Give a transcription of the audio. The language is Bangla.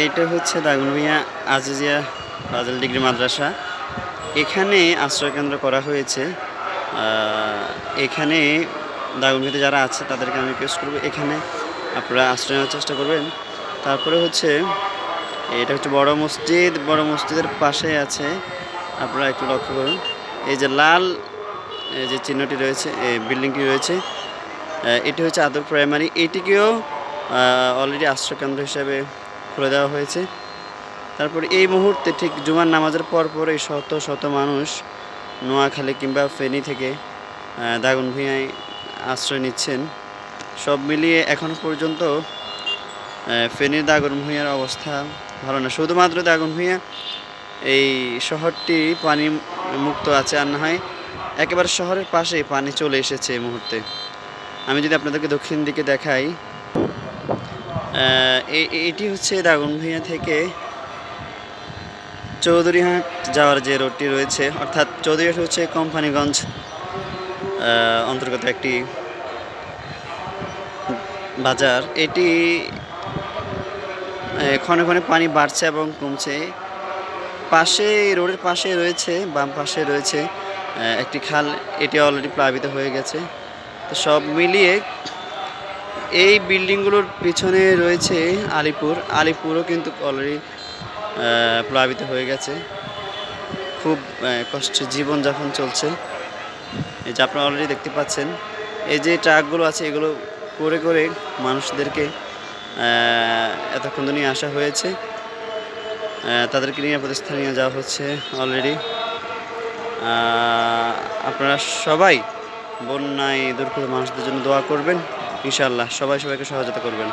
এইটা হচ্ছে দাগনভূঞা আজিজিয়া ফাজল ডিগ্রি মাদ্রাসা। এখানে আশ্রয়কেন্দ্র করা হয়েছে। এখানে দাগনভূঞাতে যারা আছে, তাদেরকে আমি রিকোয়েস্ট করব, এখানে আপনারা আশ্রয় নেওয়ার চেষ্টা করবেন। তারপরে হচ্ছে, এটা হচ্ছে বড় মসজিদ, বড় মসজিদের পাশে আছে। আপনারা একটু লক্ষ্য করুন। এই যে লাল, এই যে চিহ্নটি রয়েছে, এই বিল্ডিংটি রয়েছে এটি হচ্ছে আদর প্রাইমারি। এটিকেও অলরেডি আশ্রয়কেন্দ্র হিসাবে খুলে দেওয়া হয়েছে। তারপর এই মুহূর্তে ঠিক জুমার নামাজের পর পর এই শত শত মানুষ নোয়াখালী কিংবা ফেনী থেকে দাগনভূঞায় আশ্রয় নিচ্ছেন। সব মিলিয়ে এখনও পর্যন্ত ফেনীর দাগনভূঞার অবস্থা ভালো না। শুধুমাত্র দাগনভূঞা, এই শহরটি পানি মুক্ত আছে আর না হয় একেবারে শহরের পাশেই পানি চলে এসেছে এই মুহূর্তে। আমি যদি আপনাদেরকে দক্ষিণ দিকে দেখাই এটি হচ্ছে দাগনভূঞা থেকে চৌধুরীহাট যাওয়ার যে রোডটি রয়েছে, অর্থাৎ চৌধুরীহাট হচ্ছে কোম্পানিগঞ্জ অন্তর্গত একটি বাজার। এটি ক্ষণে ক্ষণে পানি বাড়ছে এবং কমছে। পাশে, রোডের পাশে রয়েছে, বাম পাশে রয়েছে একটি খাল। এটি অলরেডি প্লাবিত হয়ে গেছে। তো সব মিলিয়ে এই বিল্ডিংগুলোর পিছনে রয়েছে আলিপুর। আলিপুরও কিন্তু অলরেডি প্লাবিত হয়ে গেছে। খুব আহ, কষ্টের জীবনযাপন চলছে। এই যে আপনারা অলরেডি দেখতে পাচ্ছেন এই যে ট্রাকগুলো আছে এগুলো করে করে মানুষদেরকে এতক্ষণ নিয়ে আসা হয়েছে। তাদেরকে নিরাপদ স্থানে নিয়ে যাওয়া হচ্ছে অলরেডি আপনারা সবাই বন্যায় দুর্গত মানুষদের জন্য দোয়া করবেন। ইনশাআল্লাহ সবাই সবাইকে সহযোগিতা করবেন।